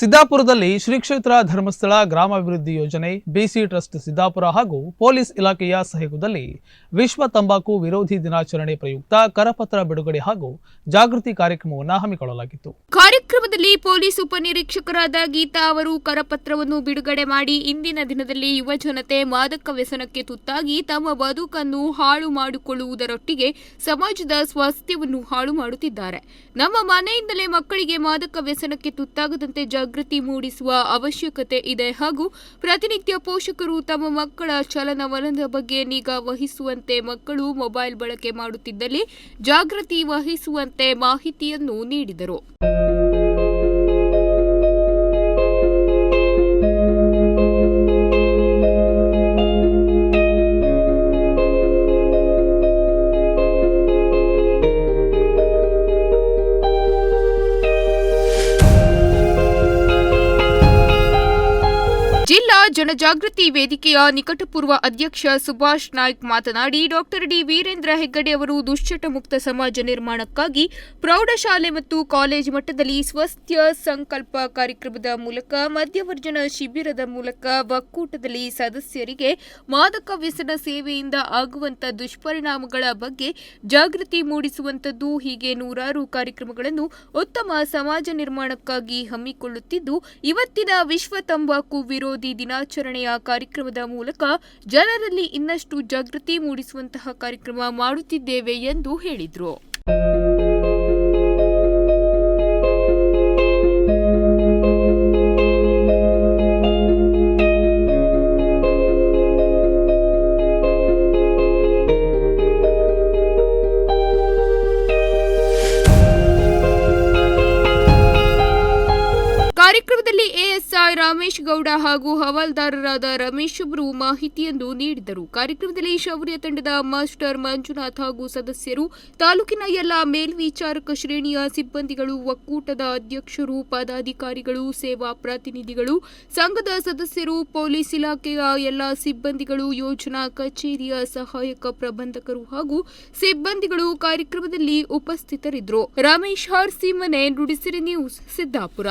ಸಿದ್ದಾಪುರದಲ್ಲಿ ಶ್ರೀ ಕ್ಷೇತ್ರ ಧರ್ಮಸ್ಥಳ ಗ್ರಾಮಾಭಿವೃದ್ಧಿ ಯೋಜನೆ, ಬಿಸಿ ಟ್ರಸ್ಟ್ ಸಿದ್ದಾಪುರ ಹಾಗೂ ಪೊಲೀಸ್ ಇಲಾಖೆಯ ಸಹಯೋಗದಲ್ಲಿ ವಿಶ್ವ ತಂಬಾಕು ವಿರೋಧಿ ದಿನಾಚರಣೆ ಪ್ರಯುಕ್ತ ಕರಪತ್ರ ಬಿಡುಗಡೆ ಹಾಗೂ ಜಾಗೃತಿ ಕಾರ್ಯಕ್ರಮವನ್ನು ಹಮ್ಮಿಕೊಳ್ಳಲಾಗಿತ್ತು. ಕಾರ್ಯಕ್ರಮದಲ್ಲಿ ಪೊಲೀಸ್ ಉಪನಿರೀಕ್ಷಕರಾದ ಗೀತಾ ಅವರು ಕರಪತ್ರವನ್ನು ಬಿಡುಗಡೆ ಮಾಡಿ ಇಂದಿನ ದಿನದಲ್ಲಿ ಯುವ ಜನತೆ ಮಾದಕ ವ್ಯಸನಕ್ಕೆ ತುತ್ತಾಗಿ ತಮ್ಮ ಬದುಕನ್ನು ಹಾಳು ಮಾಡಿಕೊಳ್ಳುವುದರೊಟ್ಟಿಗೆ ಸಮಾಜದ ಸ್ವಾಸ್ಥ್ಯವನ್ನು ಹಾಳು ಮಾಡುತ್ತಿದ್ದಾರೆ. ನಮ್ಮ ಮನೆಯಿಂದಲೇ ಮಕ್ಕಳಿಗೆ ಮಾದಕ ವ್ಯಸನಕ್ಕೆ ತುತ್ತಾಗದಂತೆ ಜಾಗೃತಿ ಮೂಡಿಸುವ ಅವಶ್ಯಕತೆ ಇದೆ ಹಾಗೂ ಪ್ರತಿನಿತ್ಯ ಪೋಷಕರು ತಮ್ಮ ಮಕ್ಕಳ ಚಲನವಲನದ ಬಗ್ಗೆ ನಿಗಾ ವಹಿಸುವಂತೆ ಮಕ್ಕಳು ಮೊಬೈಲ್ ಬಳಕೆ ಮಾಡುತ್ತಿದ್ದಲ್ಲಿ ಜಾಗೃತಿ ವಹಿಸುವಂತೆ ಮಾಹಿತಿಯನ್ನು ನೀಡಿದರು. ಜನಜಾಗೃತಿ ವೇದಿಕೆಯ ನಿಕಟಪೂರ್ವ ಅಧ್ಯಕ್ಷ ಸುಭಾಷ್ ನಾಯ್ಕ್ ಮಾತನಾಡಿ, ಡಾಕ್ಟರ್ ಡಿ ವೀರೇಂದ್ರ ಹೆಗ್ಗಡೆ ಅವರು ದುಶ್ಚಟ ಮುಕ್ತ ಸಮಾಜ ನಿರ್ಮಾಣಕ್ಕಾಗಿ ಪ್ರೌಢಶಾಲೆ ಮತ್ತು ಕಾಲೇಜು ಮಟ್ಟದಲ್ಲಿ ಸ್ವಸ್ಥ್ಯ ಸಂಕಲ್ಪ ಕಾರ್ಯಕ್ರಮದ ಮೂಲಕ ಮಧ್ಯವರ್ಜನ ಶಿಬಿರದ ಮೂಲಕ ಒಕ್ಕೂಟದಲ್ಲಿ ಸದಸ್ಯರಿಗೆ ಮಾದಕ ವ್ಯಸನ ಸೇವೆಯಿಂದ ಆಗುವಂತ ದುಷ್ಪರಿಣಾಮಗಳ ಬಗ್ಗೆ ಜಾಗೃತಿ ಮೂಡಿಸುವಂತದ್ದು, ಹೀಗೆ ನೂರಾರು ಕಾರ್ಯಕ್ರಮಗಳನ್ನು ಉತ್ತಮ ಸಮಾಜ ನಿರ್ಮಾಣಕ್ಕಾಗಿ ಹಮ್ಮಿಕೊಳ್ಳುತ್ತಿದ್ದು, ಇವತ್ತಿನ ವಿಶ್ವ ತಂಬಾಕು ವಿರೋಧಿ ದಿನಾಚರಣೆಯ ಕಾರ್ಯಕ್ರಮದ ಮೂಲಕ ಜನರಲ್ಲಿ ಇನ್ನಷ್ಟು ಜಾಗೃತಿ ಮೂಡಿಸುವಂತಹ ಕಾರ್ಯಕ್ರಮ ಮಾಡುತ್ತಿದ್ದೇವೆ ಎಂದು ಹೇಳಿದರು. ಕಾರ್ಯಕ್ರಮದಲ್ಲಿ ಎಎಸ್ಐ ರಮೇಶ್ ಗೌಡ ಹಾಗೂ ಹವಾಲ್ದಾರರಾದ ರಮೇಶ್ ಅವರು ಮಾಹಿತಿಯನ್ನು ನೀಡಿದರು. ಕಾರ್ಯಕ್ರಮದಲ್ಲಿ ಶೌರ್ಯ ತಂಡದ ಮಾಸ್ಟರ್ ಮಂಜುನಾಥ್ ಹಾಗೂ ಸದಸ್ಯರು, ತಾಲೂಕಿನ ಎಲ್ಲ ಮೇಲ್ವಿಚಾರಕ ಶ್ರೇಣಿಯ ಸಿಬ್ಬಂದಿಗಳು, ಒಕ್ಕೂಟದ ಅಧ್ಯಕ್ಷರು, ಪದಾಧಿಕಾರಿಗಳು, ಸೇವಾ ಪ್ರತಿನಿಧಿಗಳು, ಸಂಘದ ಸದಸ್ಯರು, ಪೊಲೀಸ್ ಇಲಾಖೆಯ ಎಲ್ಲ ಸಿಬ್ಬಂದಿಗಳು, ಯೋಜನಾ ಕಚೇರಿಯ ಸಹಾಯಕ ಪ್ರಬಂಧಕರು ಹಾಗೂ ಸಿಬ್ಬಂದಿಗಳು ಕಾರ್ಯಕ್ರಮದಲ್ಲಿ ಉಪಸ್ಥಿತರಿದ್ದರು. ರಮೇಶ್ ಹಾರ್ಸಿ ಮನೆ ನುಡಿಸಿರಿ ನ್ಯೂಸ್, ಸಿದ್ದಾಪುರ.